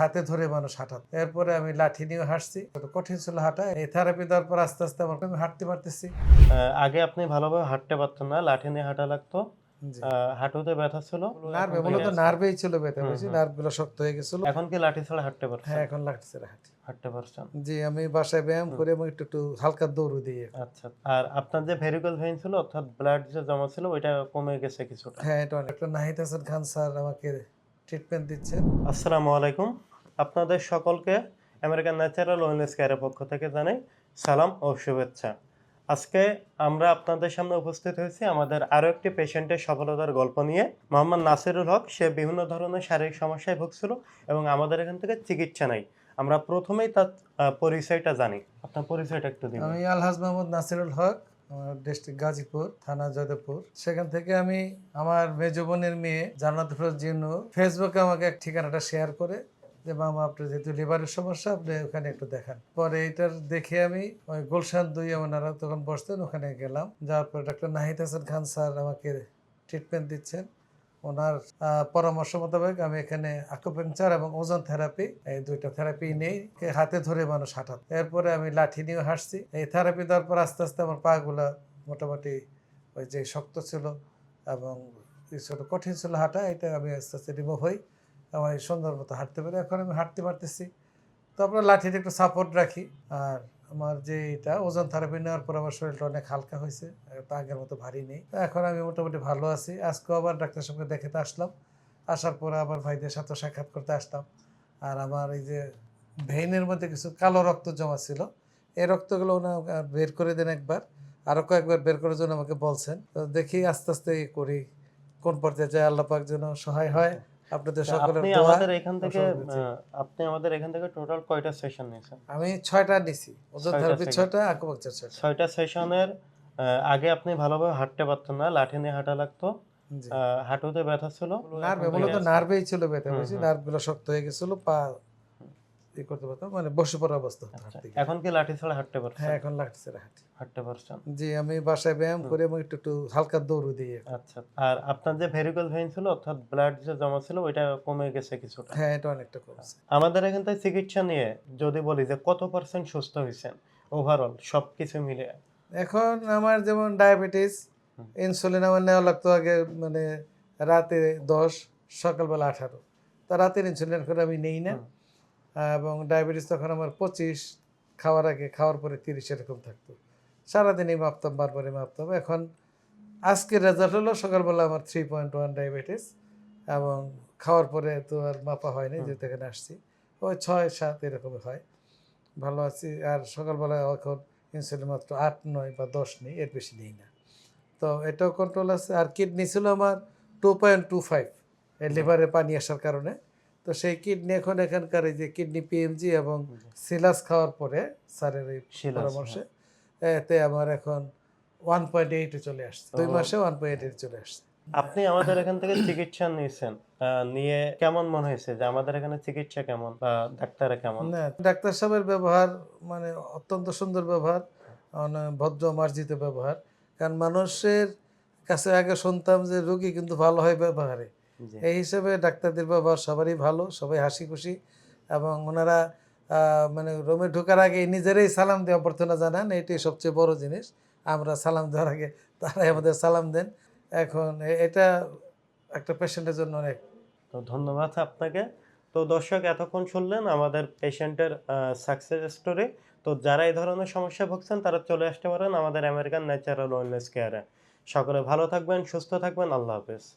হাতে ধরে মানুষ হাঁটাত। এরপরে আমি লাঠি নিয়ে হাঁটছি। কঠিন ছিল হাঁটা। এই থেরাপি দেওয়ার পর আস্তে আস্তে আমার আমি হাঁটতে পারতেছি। আগে আপনি ভালোভাবে হাঁটতে পারতেন না লাঠি নিয়ে হাঁটা লাগতো। হাঁটুতে ব্যথা ছিল? নার্ভে মূলত নার্ভেই ছিল ব্যথা বেশি শক্ত হয়ে গেছিল। এখন কি লাঠি ছাড়া হাঁটতে পারছেন? হ্যাঁ এখন লাগতেছে না হাঁটি। হাঁটতে পারছেন। জি আমি বাসায় ব্যায়াম করে একটু একটু হালকা দৌড় দিয়ে আচ্ছা। আর আপনার যে ভেরিকল ভেইন ছিল অর্থাৎ ব্লাড যে জমা ছিল ওইটা কমে গেছে কিছুটা। হ্যাঁ এটা অনেক একটা নাহিদ হাসান খান স্যার আমাকে ট্রিটমেন্ট দিচ্ছেন। আসসালামু আলাইকুম। আপনাদের সকলকে আমেরিকান ন্যাচারাল ওয়েলনেস কেয়ারের পক্ষ থেকে জানাই সালাম ও শুভেচ্ছা। আজকে আমরা আপনাদের সামনে উপস্থিত হয়েছি আমাদের আরও একটি পেশেন্টের সফলতার গল্প নিয়ে। মোহাম্মদ নাসিরুল হক সে বিভিন্ন ধরনের শারীরিক সমস্যায় ভুগছিল এবং আমাদের এখান থেকে চিকিৎসা নেই আমরা প্রথমেই তার পরিচয়টা জানি। আপনার পরিচয়টা একটু দিন। আমি আলহাজ মোহাম্মদ নাসিরুল হক ডিস্ট্রিক্ট গাজীপুর, থানা জয়দেবপুর। সেখান থেকে আমি আমার মেজ বোনের মেয়ে জান্নাত ফিরোজ জিনু ফেসবুকে আমাকে এক ঠিকানাটা শেয়ার করে যে, মামা আপনার যেহেতু লিভারের সমস্যা, আপনি ওখানে একটু দেখান। পরে এটার দেখে আমি ওই গুলশান দুই ওনারা তখন বসতেন, ওখানে গেলাম। যাওয়ার পরে ডাক্তার নাহিদ হাসান খান স্যার আমাকে ট্রিটমেন্ট দিচ্ছেন। ওনার পরামর্শ মোতাবেক আমি এখানে আকুপাংচার এবং ওজন থেরাপি এই দুইটা থেরাপি নেই হাতে ধরে মানুষ হাঁটাত এরপরে আমি লাঠি নিয়ে হাঁটছি। এই থেরাপি দেওয়ার পর আস্তে আস্তে আমার পাগুলা মোটামুটি ওই যে শক্ত ছিল এবং কিছুটা কঠিন ছিল হাঁটা, এটা আমি আস্তে আস্তে রিমুভ হই। আমার সুন্দর মতো হাঁটতে পারি। এখন আমি হাঁটতে পারতেছি। তো আপনার লাঠিতে একটু সাপোর্ট রাখি। আর আমার যে এটা, ওজন থেরাপি নেওয়ার পর আমার শরীরটা অনেক হালকা হয়েছে, তো আগের মতো ভারী নেই। তো এখন আমি মোটামুটি ভালো আছি। আজকেও আবার ডাক্তার সঙ্গে দেখাতে আসলাম। আসার পরে আবার ভাইদের সাথে সাক্ষাৎ করতে আসলাম। আর আমার এই যে ভেইনের মধ্যে কিছু কালো রক্ত জমা ছিল, এই রক্তগুলো ওনা বের করে দেন একবার। আরও কয়েকবার বের করার জন্য আমাকে বলছেন। তো দেখি আস্তে আস্তে করি, কোন পর্যায়ে যায়, আল্লাহ পাক যেন সহায় হয়। আপনাদের সকলের দোয়া আমাদের এখান থেকে আপনি আমাদের এখান থেকে টোটাল কয়টা সেশন নিয়েছেন? আমি 6টা নিছি। ওজন ছয়টা থেরাপি থেকে। ছয়টা আকুপাংচার ছয়টা। ছয়টা সেশনের আগে আপনি ভালোভাবে হাঁটতে পারতেন না লাঠি নিয়ে হাঁটা লাগতো। হাঁটুতে ব্যথা ছিল নার্ভে মূলত নার্ভেই ছিল ব্যথা বেশি হুম। নার্ভগুলো শক্ত হয়ে গেছিল পা ই করতে পারতাম মানে বসে পড়া অবস্থা আচ্ছা। এখন কি লাঠি ছাড়া হাঁটতে পারছেন? হ্যাঁ এখন লাগতেছে না হাঁটি হাঁটতে পারছেন? জি আমি বাসায় ব্যায়াম করে এবং একটু একটু হালকা দৌড় দিয়ে আচ্ছা আর আপনার যে ভেরিকল ভেইন ছিল অর্থাৎ ব্লাড যে জমা ছিল ওইটা কমে গেছে কিছুটা? হ্যাঁ এটা অনেকটা কমছে। আমাদের এখান থেকে চিকিৎসা নিয়ে যদি বলি যে কত পার্সেন্ট সুস্থ হয়েছেন ওভারঅল সবকিছু মিলে? এখন আমার যেমন ডায়াবেটিস ইনসুলিন আমার নেওয়া লাগতো আগে মানে রাতে দশ সকালবেলা আঠারো। তা রাতের ইনসুলিন করে আমি নেই না। এবং ডায়াবেটিস তখন আমার পঁচিশ খাওয়ার আগে খাওয়ার পরে তিরিশ এরকম থাকতো। সারাদিনই মাপতাম বারবারই মাপতাম। এখন আজকের রেজাল্ট হলো সকালবেলা আমার থ্রি পয়েন্ট ওয়ান ডায়াবেটিস এবং খাওয়ার পরে তো আর মাপা হয়নি। যেহেতু এখানে আসছি। ওই ছয় সাত এরকম হয়। ভালো আছি। আর সকালবেলা এখন ইনসুলিন মাত্র আট নয় বা দশ নেই এর বেশি নেই না। তো এটাও কন্ট্রোল আছে। আর কিডনি ছিল আমার টু পয়েন্ট টু ফাইভ লিভারে পানি আসার কারণে। তো সেই কিডনি এখন এখানকার এই যে কিডনি পিএমজি এবং সিলাস খাওয়ার পরে স্যারের এই পরামর্শে এতে আমার এখন ওয়ান পয়েন্ট এইটে চলে আসছে। দুই মাসে ওয়ান পয়েন্ট এইট চলে আসছে। আপনি আমাদের এখান থেকে চিকিৎসা নিয়েছেন নিয়ে কেমন মনে হয়েছে যে আমাদের এখানে চিকিৎসা কেমন বা ডাক্তারে কেমন? না ডাক্তার সাহেবের ব্যবহার মানে অত্যন্ত সুন্দর ব্যবহার অনেক ভদ্র মার্জিত ব্যবহার। কারণ মানুষের কাছে আগে শুনতাম যে রোগী কিন্তু ভালো হয় ব্যবহারে। এই হিসেবে ডাক্তারদের ব্যবহার সবারই ভালো সবাই হাসি খুশি এবং ওনারা মানে রুমে ঢোকার আগে নিজেরাই সালাম দিয়ে অভ্যর্থনা জানান এটাই সবচেয়ে বড় জিনিস। আমরা সালাম দেওয়ার আগে তারাই আমাদের সালাম দেন। এখন এটা একটা পেশেন্টের জন্য অনেক। তো ধন্যবাদ আপনাকে। তো দর্শক এতক্ষণ শুনলেন আমাদের পেশেন্টের সাকসেস স্টোরি তো যারা এই ধরনের সমস্যা ভুগছেন তারা চলে আসতে পারেন আমাদের আমেরিকান ন্যাচারাল ওয়েলনেস কেয়ারে সকলে ভালো থাকবেন সুস্থ থাকবেন। আল্লাহ হাফেজ।